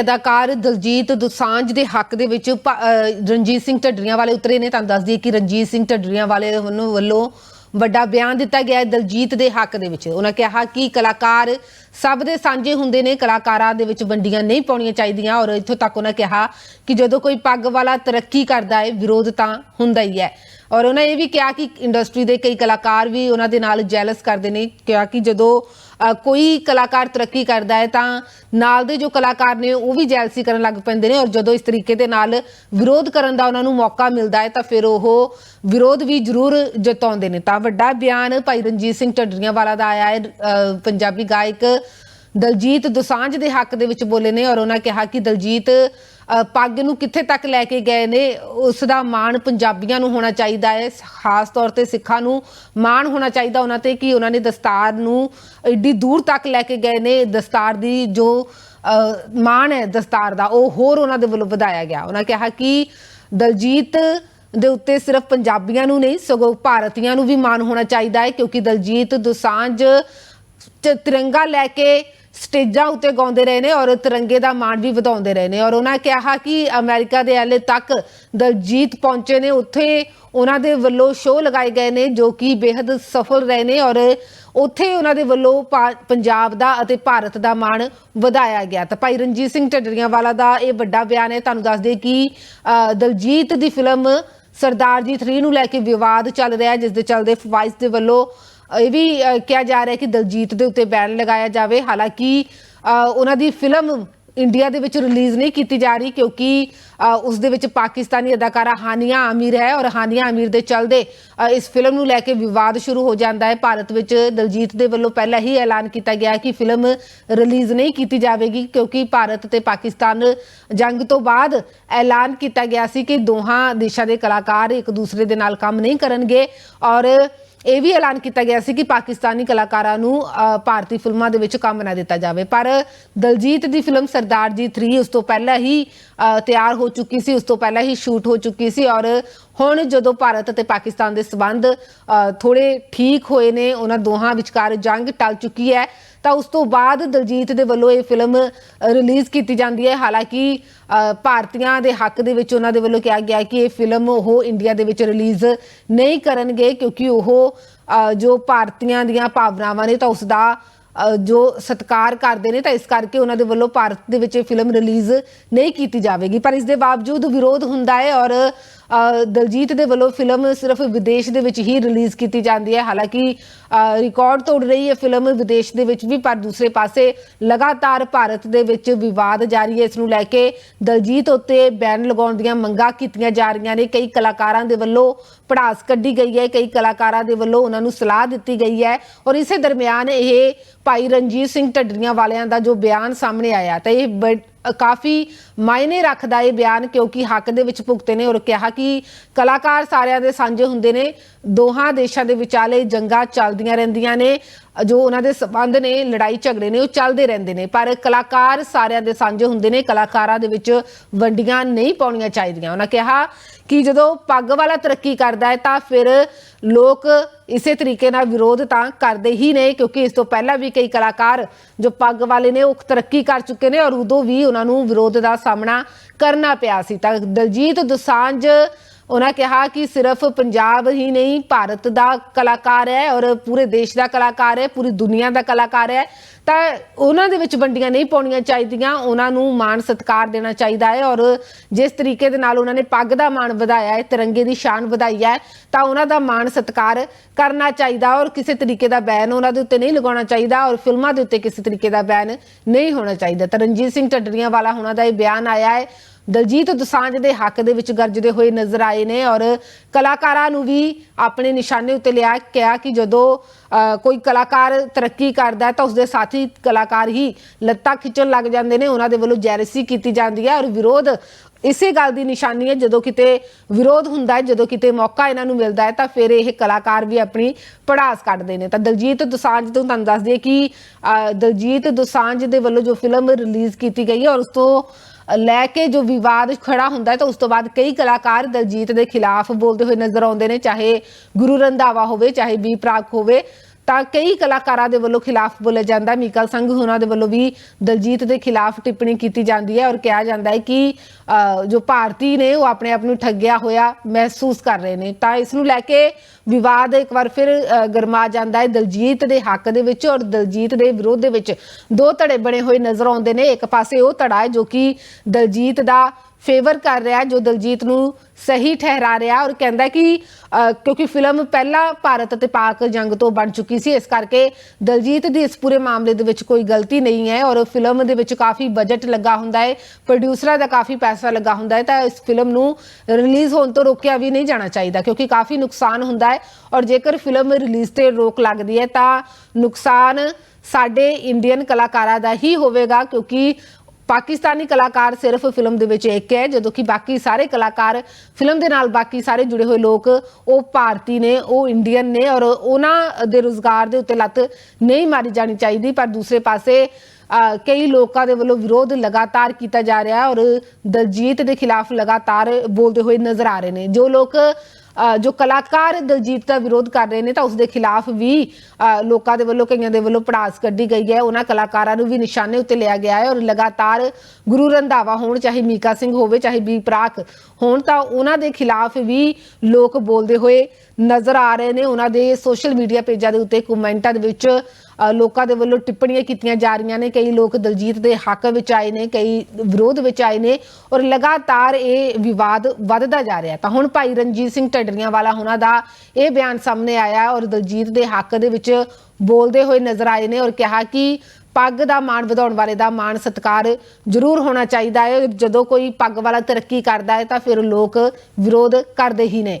ਅਦਾਕਾਰ ਦਲਜੀਤ ਦੁਸਾਂਝ ਦੇ ਹੱਕ ਦੇ ਵਿੱਚ ਅਹ ਰਣਜੀਤ ਸਿੰਘ ਢੱਡਰੀਆਂ ਵਾਲੇ ਉਤਰੇ ਨੇ। ਤੁਹਾਨੂੰ ਦੱਸ ਦਈਏ ਕਿ ਰਣਜੀਤ ਸਿੰਘ ਢੱਡਰੀਆਂ ਵਾਲੇ ਵੱਲੋਂ ਵੱਲੋਂ ਵੱਡਾ ਬਿਆਨ ਦਿੱਤਾ ਗਿਆ ਹੈ ਦਲਜੀਤ ਦੇ ਹੱਕ ਦੇ ਵਿੱਚ। ਉਹਨਾਂ ਕਿਹਾ ਕਿ ਕਲਾਕਾਰ ਸਭ ਦੇ ਸਾਂਝੇ ਹੁੰਦੇ ਨੇ, ਕਲਾਕਾਰਾਂ ਦੇ ਵਿੱਚ ਵੰਡੀਆਂ ਨਹੀਂ ਪਾਉਣੀਆਂ ਚਾਹੀਦੀਆਂ ਔਰ ਇੱਥੋਂ ਤੱਕ ਉਹਨਾਂ ਕਿਹਾ ਕਿ ਜਦੋਂ ਕੋਈ ਪੱਗ ਵਾਲਾ ਤਰੱਕੀ ਕਰਦਾ ਹੈ, ਵਿਰੋਧ ਤਾਂ ਹੁੰਦਾ ਹੀ ਹੈ। ਔਰ ਉਹਨਾਂ ਇਹ ਵੀ ਕਿਹਾ ਕਿ ਇੰਡਸਟਰੀ ਦੇ ਕਈ ਕਲਾਕਾਰ ਵੀ ਉਹਨਾਂ ਦੇ ਨਾਲ ਜੈਲਸ ਕਰਦੇ ਨੇ, ਕਿਹਾ ਕਿ ਜਦੋਂ ਕੋਈ ਕਲਾਕਾਰ ਤਰੱਕੀ ਕਰਦਾ ਹੈ ਤਾਂ ਨਾਲ ਦੇ ਜੋ ਕਲਾਕਾਰ ਨੇ ਉਹ ਵੀ ਜੈਲਸੀ ਕਰਨ ਲੱਗ ਪੈਂਦੇ ਨੇ ਔਰ ਜਦੋਂ ਇਸ ਤਰੀਕੇ ਦੇ ਨਾਲ ਵਿਰੋਧ ਕਰਨ ਦਾ ਉਹਨਾਂ ਨੂੰ ਮੌਕਾ ਮਿਲਦਾ ਹੈ ਤਾਂ ਫਿਰ ਉਹ ਵਿਰੋਧ ਵੀ ਜ਼ਰੂਰ ਜਤਾਉਂਦੇ ਨੇ। ਤਾਂ ਵੱਡਾ ਬਿਆਨ ਭਾਈ ਰਣਜੀਤ ਸਿੰਘ ਢੱਡਰੀਆਂ ਵਾਲਾ ਦਾ ਆਇਆ ਹੈ ਪੰਜਾਬੀ ਗਾਇਕ ਦਲਜੀਤ ਦੋਸਾਂਝ ਦੇ ਹੱਕ ਦੇ ਵਿੱਚ ਬੋਲੇ ਨੇ ਔਰ ਉਹਨਾਂ ਕਿਹਾ ਕਿ ਦਲਜੀਤ ਪੱਗ ਨੂੰ ਕਿੱਥੇ ਤੱਕ ਲੈ ਕੇ ਗਏ ਨੇ ਉਸ ਦਾ ਮਾਣ ਪੰਜਾਬੀਆਂ ਨੂੰ ਹੋਣਾ ਚਾਹੀਦਾ ਹੈ ਖਾਸ ਤੌਰ ਤੇ ਸਿੱਖਾਂ ਨੂੰ ਮਾਣ ਹੋਣਾ ਚਾਹੀਦਾ ਉਹਨਾਂ ਤੇ ਕਿ ਉਹਨਾਂ ਨੇ ਦਸਤਾਰ ਨੂੰ ਏਡੀ ਦੂਰ ਤੱਕ ਲੈ ਕੇ ਗਏ ਨੇ ਦਸਤਾਰ ਦੀ ਜੋ ਅ, ਮਾਣ ਹੈ ਦਸਤਾਰ ਦਾ ਉਹ ਹੋਰ ਉਹਨਾਂ ਦੇ ਵੱਲੋਂ ਵਧਾਇਆ ਗਿਆ। ਉਹਨਾਂ ਕਿਹਾ ਕਿ ਦਲਜੀਤ ਦੇ ਉੱਤੇ ਸਿਰਫ ਪੰਜਾਬੀਆਂ ਨੂੰ ਨਹੀਂ ਸਗੋਂ ਭਾਰਤੀਆਂ ਨੂੰ ਵੀ ਮਾਣ ਹੋਣਾ ਚਾਹੀਦਾ ਹੈ ਕਿਉਂਕਿ ਦਲਜੀਤ ਦੋਸਾਂਝ ਤਿਰੰਗਾ ਲੈ ਕੇ ਸਟੇਜਾਂ ਉੱਤੇ ਗਾਉਂਦੇ ਰਹੇ ਨੇ ਔਰ ਤਿਰੰਗੇ ਦਾ ਮਾਣ ਵੀ ਵਧਾਉਂਦੇ ਰਹੇ ਨੇ। ਔਰ ਉਹਨਾਂ ਕਿਹਾ ਕਿ ਅਮਰੀਕਾ ਦੇ ਐਲੇ ਤੱਕ ਦਲਜੀਤ ਪਹੁੰਚੇ ਨੇ। ਉੱਥੇ ਉਹਨਾਂ ਦੇ ਵੱਲੋਂ ਸ਼ੋਅ ਲਗਾਏ ਗਏ ਨੇ ਜੋ ਕਿ ਬੇहद ਸਫਲ ਰਹੇ ਨੇ ਔਰ ਉੱਥੇ ਉਹਨਾਂ ਦੇ ਵੱਲੋਂ ਪਾ- ਪੰਜਾਬ ਦਾ ਅਤੇ ਭਾਰਤ ਦਾ ਮਾਣ ਵਧਾਇਆ ਗਿਆ। ਤਾਂ ਭਾਈ ਰਣਜੀਤ ਸਿੰਘ ਢੱਡਰੀਆਂ ਵਾਲਾ ਦਾ ਇਹ ਵੱਡਾ ਬਿਆਨ ਹੈ। ਤੁਹਾਨੂੰ ਦੱਸ ਦੇ ਕਿ ਅ, ਦਲਜੀਤ ਦੀ ਫਿਲਮ ਸਰਦਾਰ ਜੀ 3 ਨੂੰ ਲੈ ਕੇ ਵਿਵਾਦ ਚੱਲ ਰਿਹਾ ਹੈ ਜਿਸ ਦੇ ਚੱਲਦੇ ਫਵਾਇਜ਼ ਦੇ ਵੱਲੋਂ ਇਹ ਵੀ ਕਿਹਾ ਜਾ ਰਿਹਾ ਕਿ ਦਲਜੀਤ ਦੇ ਉੱਤੇ ਬੈਨ ਲਗਾਇਆ ਜਾਵੇ। ਹਾਲਾਂਕਿ ਉਹਨਾਂ ਦੀ ਫਿਲਮ ਇੰਡੀਆ ਦੇ ਵਿੱਚ ਰਿਲੀਜ਼ ਨਹੀਂ ਕੀਤੀ ਜਾ ਰਹੀ ਕਿਉਂਕਿ ਉਸ ਦੇ ਵਿੱਚ ਪਾਕਿਸਤਾਨੀ ਅਦਾਕਾਰਾ ਹਾਨੀਆ ਆਮੀਰ ਹੈ ਔਰ ਹਾਨੀਆ ਆਮੀਰ ਦੇ ਚਲਦੇ ਇਸ ਫਿਲਮ ਨੂੰ ਲੈ ਕੇ ਵਿਵਾਦ ਸ਼ੁਰੂ ਹੋ ਜਾਂਦਾ ਹੈ। ਭਾਰਤ ਵਿੱਚ ਦਲਜੀਤ ਦੇ ਵੱਲੋਂ ਪਹਿਲਾਂ ਹੀ ਐਲਾਨ ਕੀਤਾ ਗਿਆ ਕਿ ਫਿਲਮ ਰਿਲੀਜ਼ ਨਹੀਂ ਕੀਤੀ ਜਾਵੇਗੀ ਕਿਉਂਕਿ ਭਾਰਤ ਤੇ ਪਾਕਿਸਤਾਨ ਜੰਗ ਤੋਂ ਬਾਅਦ ਐਲਾਨ ਕੀਤਾ ਗਿਆ ਸੀ ਕਿ ਦੋਹਾਂ ਦੇਸ਼ਾਂ ਦੇ ਕਲਾਕਾਰ ਇੱਕ ਦੂਸਰੇ ਦੇ ਨਾਲ ਕੰਮ ਨਹੀਂ ਕਰਨਗੇ ਔਰ ਇਹ ਵੀ ਐਲਾਨ ਕੀਤਾ ਗਿਆ ਸੀ ਕਿ ਪਾਕਿਸਤਾਨੀ ਕਲਾਕਾਰਾਂ ਨੂੰ ਅ, ਭਾਰਤੀ ਫਿਲਮਾਂ ਦੇ ਵਿੱਚ ਕੰਮ ਨਾ ਦਿੱਤਾ ਜਾਵੇ। ਪਰ ਦਲਜੀਤ ਦੀ ਫਿਲਮ ਸਰਦਾਰ ਜੀ 3 ਉਸ ਤੋਂ ਪਹਿਲਾਂ ਹੀ ਅ, ਤਿਆਰ ਹੋ ਚੁੱਕੀ ਸੀ ਉਸ ਤੋਂ ਪਹਿਲਾਂ ਹੀ ਸ਼ੂਟ ਹੋ ਚੁੱਕੀ ਸੀ ਔਰ ਹੁਣ ਜਦੋਂ ਭਾਰਤ ਅਤੇ ਪਾਕਿਸਤਾਨ ਦੇ ਸਬੰਧ ਅ, ਥੋੜੇ ਠੀਕ ਹੋਏ ਨੇ ਉਹਨਾਂ ਦੋਹਾਂ ਵਿਚਕਾਰ ਜੰਗ ਟਲ ਚੁੱਕੀ ਹੈ ਤਾਂ ਉਸ ਤੋਂ ਬਾਅਦ ਦਲਜੀਤ ਦੇ ਵੱਲੋਂ ਇਹ ਫਿਲਮ ਰਿਲੀਜ਼ ਕੀਤੀ ਜਾਂਦੀ ਹੈ। ਹਾਲਾਂਕਿ ਭਾਰਤੀਆਂ ਦੇ ਹੱਕ ਦੇ ਵਿੱਚ ਉਹਨਾਂ ਦੇ ਵੱਲੋਂ ਕਿਹਾ ਗਿਆ ਕਿ ਇਹ ਫਿਲਮ ਉਹ ਇੰਡੀਆ ਦੇ ਵਿੱਚ ਰਿਲੀਜ਼ ਨਹੀਂ ਕਰਨਗੇ ਕਿਉਂਕਿ ਉਹ ਜੋ ਭਾਰਤੀਆਂ ਦੀਆਂ ਭਾਵਨਾਵਾਂ ਨੇ ਤਾਂ ਉਸ ਦਾ ਜੋ ਸਤਿਕਾਰ ਕਰਦੇ ਨੇ ਤਾਂ ਇਸ ਕਰਕੇ ਉਹਨਾਂ ਦੇ ਵੱਲੋਂ ਭਾਰਤ ਦੇ ਵਿੱਚ ਇਹ ਫਿਲਮ ਰਿਲੀਜ਼ ਨਹੀਂ ਕੀਤੀ ਜਾਵੇਗੀ। ਪਰ ਇਸ ਦੇ ਬਾਵਜੂਦ ਵਿਰੋਧ ਹੁੰਦਾ ਹੈ ਔਰ ਦਲਜੀਤ ਦੇ ਵੱਲੋਂ ਫਿਲਮ ਸਿਰਫ ਵਿਦੇਸ਼ ਦੇ ਵਿੱਚ ਹੀ ਰਿਲੀਜ਼ ਕੀਤੀ ਜਾਂਦੀ ਹੈ। ਹਾਲਾਂਕਿ ਰਿਕਾਰਡ ਤੋੜ ਰਹੀ ਹੈ ਫਿਲਮ ਵਿਦੇਸ਼ ਦੇ ਵਿੱਚ ਵੀ, ਪਰ ਦੂਸਰੇ ਪਾਸੇ ਲਗਾਤਾਰ ਭਾਰਤ ਦੇ ਵਿੱਚ ਵਿਵਾਦ ਜਾਰੀ ਹੈ। ਇਸ ਨੂੰ ਲੈ ਕੇ ਦਲਜੀਤ ਉੱਤੇ ਬੈਨ ਲਗਾਉਣ ਦੀਆਂ ਮੰਗਾਂ ਕੀਤੀਆਂ ਜਾ ਰਹੀਆਂ ਨੇ। ਕਈ ਕਲਾਕਾਰਾਂ ਦੇ ਵੱਲੋਂ ਪੜਾਸ ਕੱਢੀ ਗਈ ਹੈ। ਕਈ ਕਲਾਕਾਰਾਂ ਦੇ ਵੱਲੋਂ ਉਹਨਾਂ ਨੂੰ ਸਲਾਹ ਦਿੱਤੀ ਗਈ ਹੈ। ਔਰ ਇਸੇ ਦਰਮਿਆਨ ਇਹ ਭਾਈ ਰਣਜੀਤ ਸਿੰਘ ਢੱਡਰੀਆਂ ਵਾਲਿਆਂ ਦਾ ਜੋ ਬਿਆਨ ਸਾਹਮਣੇ ਆਇਆ ਤਾਂ ਇਹ ਬ- ਕਾਫੀ ਮਾਇਨੇ ਰੱਖਦਾ ਇਹ ਬਿਆਨ, ਕਿਉਂਕਿ ਹੱਕ ਦੇ ਵਿੱਚ ਭੁਗਤੇ ਨੇ ਔਰ ਕਿਹਾ ਕਿ ਕਲਾਕਾਰ ਸਾਰਿਆਂ ਦੇ ਸਾਂਝੇ ਹੁੰਦੇ ਨੇ, ਦੋਹਾਂ ਦੇਸ਼ਾਂ ਦੇ ਵਿਚਾਲੇ ਜੰਗਾਂ ਚੱਲਦੀਆਂ ਰਹਿੰਦੀਆਂ ਨੇ। ਜੋ ਉਹਨਾਂ ਦੇ ਸਬੰਧ ਨੇ, ਲੜਾਈ ਝਗੜੇ ਨੇ, ਉਹ ਚੱਲਦੇ ਰਹਿੰਦੇ ਨੇ। ਪਰ ਕਲਾਕਾਰ ਸਾਰਿਆਂ ਦੇ ਸਾਂਝੇ ਹੁੰਦੇ ਨੇ, ਕਲਾਕਾਰਾਂ ਦੇ ਵਿੱਚ ਵੰਡੀਆਂ ਨਹੀਂ ਪਾਉਣੀਆਂ ਚਾਹੀਦੀਆਂ। ਉਹਨਾਂ ਕਿਹਾ ਕਿ ਜਦੋਂ ਪੱਗ ਵਾਲਾ ਤਰੱਕੀ ਕਰਦਾ ਹੈ, ਤਾਂ ਫਿਰ ਲੋਕ ਇਸੇ ਤਰੀਕੇ ਨਾਲ ਵਿਰੋਧ ਤਾਂ ਕਰਦੇ ਹੀ ਨੇ, ਕਿਉਂਕਿ ਇਸ ਤੋਂ ਪਹਿਲਾਂ ਵੀ ਕਈ ਕਲਾਕਾਰ ਜੋ ਪੱਗ ਵਾਲੇ ਨੇ, ਉਹ ਤਰੱਕੀ ਕਰ ਚੁੱਕੇ ਨੇ ਔਰ ਉਦੋਂ ਵੀ ਉਹਨਾਂ ਨੂੰ ਵਿਰੋਧ ਦਾ ਸਾਹਮਣਾ ਕਰਨਾ ਪਿਆ ਸੀ। ਤਾਂ ਦਲਜੀਤ ਦੁਸਾਂਝ ਉਹਨਾਂ ਕਿਹਾ ਕਿ ਸਿਰਫ ਪੰਜਾਬ ਹੀ ਨਹੀਂ, ਭਾਰਤ ਦਾ ਕਲਾਕਾਰ ਹੈ ਔਰ ਪੂਰੇ ਦੇਸ਼ ਦਾ ਕਲਾਕਾਰ ਹੈ, ਪੂਰੀ ਦੁਨੀਆ ਦਾ ਕਲਾਕਾਰ ਹੈ। ਤਾਂ ਉਹਨਾਂ ਦੇ ਵਿੱਚ ਵੰਡੀਆਂ ਨਹੀਂ ਪਾਉਣੀਆਂ ਚਾਹੀਦੀਆਂ ਉਹਨਾਂ ਨੂੰ ਮਾਣ ਸਤਿਕਾਰ ਦੇਣਾ ਚਾਹੀਦਾ ਹੈ ਔਰ ਜਿਸ ਤਰੀਕੇ ਦੇ ਨਾਲ ਉਹਨਾਂ ਨੇ ਪੱਗ ਦਾ ਮਾਣ ਵਧਾਇਆ ਹੈ, ਤਿਰੰਗੇ ਦੀ ਸ਼ਾਨ ਵਧਾਈ ਹੈ, ਤਾਂ ਉਹਨਾਂ ਦਾ ਮਾਣ ਸਤਿਕਾਰ ਕਰਨਾ ਚਾਹੀਦਾ ਔਰ ਕਿਸੇ ਤਰੀਕੇ ਦਾ ਬੈਨ ਉਹਨਾਂ ਦੇ ਉੱਤੇ ਨਹੀਂ ਲਗਾਉਣਾ ਚਾਹੀਦਾ ਔਰ ਫਿਲਮਾਂ ਦੇ ਉੱਤੇ ਕਿਸੇ ਤਰੀਕੇ ਦਾ ਬੈਨ ਨਹੀਂ ਹੋਣਾ ਚਾਹੀਦਾ। ਤਰਨਜੀਤ ਸਿੰਘ ਢੱਡਰੀਆਂ ਵਾਲਾ ਉਹਨਾਂ ਦਾ ਇਹ ਬਿਆਨ ਆਇਆ ਹੈ। ਦਲਜੀਤ ਦੋਸਾਂਝ ਦੇ ਹੱਕ ਦੇ ਵਿੱਚ ਗਰਜਦੇ ਹੋਏ ਨਜ਼ਰ ਆਏ ਨੇ ਔਰ ਕਲਾਕਾਰਾਂ ਨੂੰ ਵੀ ਆਪਣੇ ਨਿਸ਼ਾਨੇ ਉੱਤੇ ਲਿਆ ਕਿਹਾ ਕਿ ਜਦੋਂ ਅ, ਕੋਈ ਕਲਾਕਾਰ ਤਰੱਕੀ ਕਰਦਾ ਤਾਂ ਉਸਦੇ ਸਾਥੀ ਕਲਾਕਾਰ ਹੀ ਲੱਤਾਂ ਖਿੱਚਣ ਲੱਗ ਜਾਂਦੇ ਨੇ। ਉਹਨਾਂ ਦੇ ਵੱਲੋਂ ਜੈਰਸੀ ਕੀਤੀ ਜਾਂਦੀ ਹੈ ਔਰ ਵਿਰੋਧ ਇਸੇ ਗੱਲ ਦੀ ਨਿਸ਼ਾਨੀ ਹੈ, ਜਦੋਂ ਕਿਤੇ ਵਿਰੋਧ ਹੁੰਦਾ ਹੈ, ਜਦੋਂ ਕਿਤੇ ਮੌਕਾ ਇਹਨਾਂ ਨੂੰ ਮਿਲਦਾ ਹੈ, ਤਾਂ ਫਿਰ ਇਹ ਕਲਾਕਾਰ ਵੀ ਆਪਣੀ ਪੜਾਸ ਕੱਢਦੇ ਨੇ। ਤਾਂ ਦਲਜੀਤ ਦੋਸਾਂਝ ਤੋਂ ਤੁਹਾਨੂੰ ਦੱਸ ਦਈਏ ਕਿ ਦਲਜੀਤ ਦੋਸਾਂਝ ਦੇ ਵੱਲੋਂ ਜੋ ਫਿਲਮ ਰਿਲੀਜ਼ ਕੀਤੀ ਗਈ ਹੈ ਔਰ ਉਸ ਤੋਂ ਲੈ ਕੇ ਜੋ ਵਿਵਾਦ ਖੜਾ ਹੁੰਦਾ ਹੈ, ਤਾਂ ਉਸ ਤੋਂ ਬਾਅਦ ਕਈ ਕਲਾਕਾਰ ਦਲਜੀਤ ਦੇ ਖਿਲਾਫ ਬੋਲਦੇ ਹੋਏ ਨਜ਼ਰ ਆਉਂਦੇ ਨੇ, ਚਾਹੇ ਗੁਰੂ ਰੰਧਾਵਾ ਹੋਵੇ, ਚਾਹੇ ਬੀ ਪ੍ਰਾਕ ਹੋਵੇ। ਤਾਂ ਕਈ ਕਲਾਕਾਰਾਂ ਦੇ ਵੱਲੋਂ ਖਿਲਾਫ ਬੋਲਿਆ ਜਾਂਦਾ। ਹੈ। ਸੰਘ ਹੋਣਾ ਦੇ ਵੱਲੋਂ ਵੀ ਦਲਜੀਤ ਦੇ ਖਿਲਾਫ ਟਿੱਪਣੀ ਕੀਤੀ ਜਾਂਦੀ ਹੈ ਔਰ ਕਿਹਾ ਜਾਂਦਾ ਹੈ ਕਿ ਜੋ ਭਾਰਤੀ ਨੇ ਉਹ ਆਪਣੇ ਆਪ ਨੂੰ ਠੱਗਿਆ ਹੋਇਆ ਮਹਿਸੂਸ ਕਰ ਰਹੇ ਨੇ। ਤਾਂ ਇਸ ਨੂੰ ਲੈ ਕੇ ਵਿਵਾਦ ਇੱਕ ਵਾਰ ਫਿਰ ਗਰਮਾ ਜਾਂਦਾ ਹੈ। ਦਲਜੀਤ ਦੇ ਹੱਕ ਦੇ ਵਿੱਚ ਔਰ ਦਲਜੀਤ ਦੇ ਵਿਰੋਧ ਦੇ ਵਿੱਚ ਦੋ ਧੜੇ ਬਣੇ ਹੋਏ ਨਜ਼ਰ ਆਉਂਦੇ ਨੇ। ਇੱਕ ਪਾਸੇ ਉਹ ਧੜਾ ਹੈ ਜੋ ਕਿ ਦਲਜੀਤ ਦਾ ਫੇਵਰ ਕਰ ਰਿਹਾ, ਜੋ ਦਲਜੀਤ ਨੂੰ ਸਹੀ ਠਹਿਰਾ ਰਿਹਾ ਔਰ ਕਹਿੰਦਾ ਕਿ ਕਿਉਂਕਿ ਫਿਲਮ ਪਹਿਲਾਂ ਭਾਰਤ ਅਤੇ ਪਾਕ ਜੰਗ ਤੋਂ ਬਣ ਚੁੱਕੀ ਸੀ, ਇਸ ਕਰਕੇ ਦਲਜੀਤ ਦੀ ਇਸ ਪੂਰੇ ਮਾਮਲੇ ਦੇ ਵਿੱਚ ਕੋਈ ਗਲਤੀ ਨਹੀਂ ਹੈ ਔਰ ਫਿਲਮ ਦੇ ਵਿੱਚ ਕਾਫੀ ਬਜਟ ਲੱਗਾ ਹੁੰਦਾ ਹੈ ਪ੍ਰੋਡਿਊਸਰਾਂ ਦਾ ਕਾਫੀ ਪੈਸਾ ਲੱਗਾ ਹੁੰਦਾ ਹੈ, ਤਾਂ ਇਸ ਫਿਲਮ ਨੂੰ ਰਿਲੀਜ਼ ਹੋਣ ਤੋਂ ਰੋਕਿਆ ਵੀ ਨਹੀਂ ਜਾਣਾ ਚਾਹੀਦਾ, ਕਿਉਂਕਿ ਕਾਫੀ ਨੁਕਸਾਨ ਹੁੰਦਾ ਹੈ ਔਰ ਜੇਕਰ ਫਿਲਮ ਰਿਲੀਜ਼ ਤੇ ਰੋਕ ਲੱਗਦੀ ਹੈ, ਤਾਂ ਨੁਕਸਾਨ ਸਾਡੇ ਇੰਡੀਅਨ ਕਲਾਕਾਰਾਂ ਦਾ ਹੀ ਹੋਵੇਗਾ, ਕਿਉਂਕਿ ਪਾਕਿਸਤਾਨੀ ਕਲਾਕਾਰ ਸਿਰਫ ਫਿਲਮ ਦੇ ਵਿੱਚ ਇੱਕ ਹੈ ਜਦੋਂ ਕਿ ਬਾਕੀ ਸਾਰੇ ਕਲਾਕਾਰ ਫਿਲਮ ਦੇ ਨਾਲ ਬਾਕੀ ਸਾਰੇ ਜੁੜੇ ਹੋਏ ਲੋਕ ਉਹ ਭਾਰਤੀ ਨੇ ਉਹ ਇੰਡੀਅਨ ਨੇ ਔਰ ਉਹਨਾਂ ਦੇ ਰੋਜ਼ਗਾਰ ਦੇ ਉੱਤੇ ਲੱਤ ਨਹੀਂ ਮਾਰੀ ਜਾਣੀ ਚਾਹੀਦੀ ਪਰ ਦੂਸਰੇ ਪਾਸੇ ਅ, ਕਈ ਲੋਕਾਂ ਦੇ ਵੱਲੋਂ ਵਿਰੋਧ ਲਗਾਤਾਰ ਕੀਤਾ ਜਾ ਰਿਹਾ ਔਰ ਦਲਜੀਤ ਦੇ ਖਿਲਾਫ ਲਗਾਤਾਰ ਬੋਲਦੇ ਹੋਏ ਨਜ਼ਰ ਆ ਰਹੇ ਨੇ। ਜੋ ਲੋਕ ਜੋ ਕਲਾਕਾਰ ਦਲਜੀਤ ਦਾ ਵਿਰੋਧ ਕਰ ਰਹੇ ਨੇ ਤਾਂ ਉਸ ਦੇ ਖਿਲਾਫ ਵੀ ਲੋਕਾਂ ਦੇ ਵੱਲੋਂ, ਕਈਆਂ ਦੇ ਵੱਲੋਂ ਪੜਾਸ ਕੱਢੀ ਗਈ ਹੈ। ਉਹਨਾਂ ਕਲਾਕਾਰਾਂ ਨੂੰ ਵੀ ਨਿਸ਼ਾਨੇ ਉੱਤੇ ਲਿਆ ਗਿਆ ਹੈ ਔਰ ਲਗਾਤਾਰ ਗੁਰੂ ਰੰਧਾਵਾ ਹੋਣ, ਚਾਹੇ ਮੀਕਾ ਸਿੰਘ ਹੋਵੇ, ਚਾਹੇ ਬੀ ਪ੍ਰਾਕ ਹੋਣ, ਤਾਂ ਉਹਨਾਂ ਦੇ ਖਿਲਾਫ ਵੀ ਲੋਕ ਬੋਲਦੇ ਹੋਏ ਨਜ਼ਰ ਆ ਰਹੇ ਨੇ। ਉਹਨਾਂ ਦੇ ਸੋਸ਼ਲ ਮੀਡੀਆ ਪੇਜਾਂ ਦੇ ਉੱਤੇ ਕਮੈਂਟਾਂ ਦੇ ਵਿੱਚ ਲੋਕਾਂ ਦੇ ਵੱਲੋਂ ਟਿੱਪਣੀਆਂ ਕੀਤੀਆਂ ਜਾ ਰਹੀਆਂ ਨੇ। ਕਈ ਲੋਕ ਦਲਜੀਤ ਦੇ ਹੱਕ ਵਿੱਚ ਆਏ ਨੇ, ਕਈ ਵਿਰੋਧ ਵਿੱਚ ਆਏ ਨੇ ਔਰ ਲਗਾਤਾਰ ਇਹ ਵਿਵਾਦ ਵੱਧਦਾ ਜਾ ਰਿਹਾ। ਤਾਂ ਹੁਣ ਭਾਈ ਰਣਜੀਤ ਸਿੰਘ ਢੱਡਰੀਆਂ ਵਾਲਾ ਉਹਨਾਂ ਦਾ ਇਹ ਬਿਆਨ ਸਾਹਮਣੇ ਆਇਆ ਔਰ ਦਲਜੀਤ ਦੇ ਹੱਕ ਦੇ ਵਿੱਚ ਬੋਲਦੇ ਹੋਏ ਨਜ਼ਰ ਆਏ ਨੇ ਔਰ ਕਿਹਾ ਕਿ ਪੱਗ ਦਾ ਮਾਣ ਵਧਾਉਣ ਵਾਲੇ ਦਾ ਮਾਣ ਸਤਕਾਰ ਜ਼ਰੂਰ ਹੋਣਾ ਚਾਹੀਦਾ ਹੈ। ਜਦੋਂ ਕੋਈ ਪੱਗ ਵਾਲਾ ਤਰੱਕੀ ਕਰਦਾ ਹੈ ਤਾਂ ਫਿਰ ਲੋਕ ਵਿਰੋਧ ਕਰਦੇ ਹੀ ਨੇ।